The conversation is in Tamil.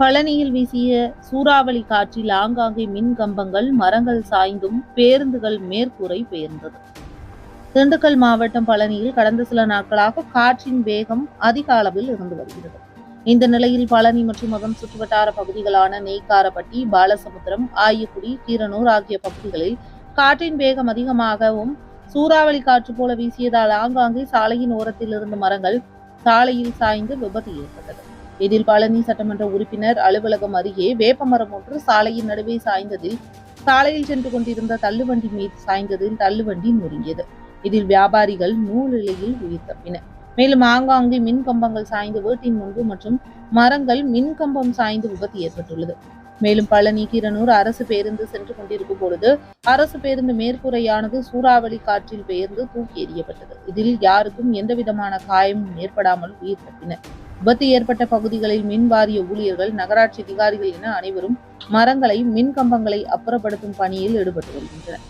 பழனியில் வீசிய சூறாவளி காற்றில் ஆங்காங்கே மின் கம்பங்கள் மரங்கள் சாய்ந்தும் பேருந்துகள் மேற்கூரை பெயர்ந்தது. திண்டுக்கல் மாவட்டம் பழனியில் கடந்த சில நாட்களாக காற்றின் வேகம் அதிக அளவில் இருந்து வருகிறது. இந்த நிலையில் பழனி மற்றும் அதன் சுற்றுவட்டார பகுதிகளான நெய்க்காரப்பட்டி பாலசமுத்திரம் ஆயக்குடி கீரனூர் ஆகிய பகுதிகளில் காற்றின் வேகம் அதிகமாகவும் சூறாவளி காற்று போல வீசியதால் ஆங்காங்கே சாலையின் ஓரத்தில் இருந்த மரங்கள் சாலையில் சாய்ந்து விபத்து ஏற்பட்டது. இதில் பழனி சட்டமன்ற உறுப்பினர் அலுவலகம் அருகே வேப்பமரம் ஒன்று சாலையின் நடுவே சாய்ந்ததில் சாலையில் சென்று கொண்டிருந்த தள்ளுவண்டி மீது சாய்ந்ததில் தள்ளுவண்டி நொறுங்கியது இதில் வியாபாரிகள் நூலிலையில் உயிர் தப்பினர் மேலும் ஆங்காங்கே மின் கம்பங்கள் சாய்ந்து வீட்டின் முன்பு மற்றும் மரங்கள் மின் கம்பம் சாய்ந்து விபத்து ஏற்பட்டுள்ளது. மேலும் பழனி கீரனூர் அரசு பேருந்து சென்று கொண்டிருக்கும் பொழுது அரசு பேருந்து மேற்கூரையானது சூறாவளி காற்றில் பெயர்ந்து தூக்கி எறியப்பட்டது. இதில் யாருக்கும் எந்தவிதமான காயமும் ஏற்படாமல் உயிர் தப்பினர் விபத்து ஏற்பட்ட பகுதிகளில் மின் வாரிய ஊழியர்கள் நகராட்சி அதிகாரிகள் என அனைவரும் மரங்களை மின் கம்பங்களை அப்புறப்படுத்தும் பணியில் ஈடுபட்டு வருகின்றனர்.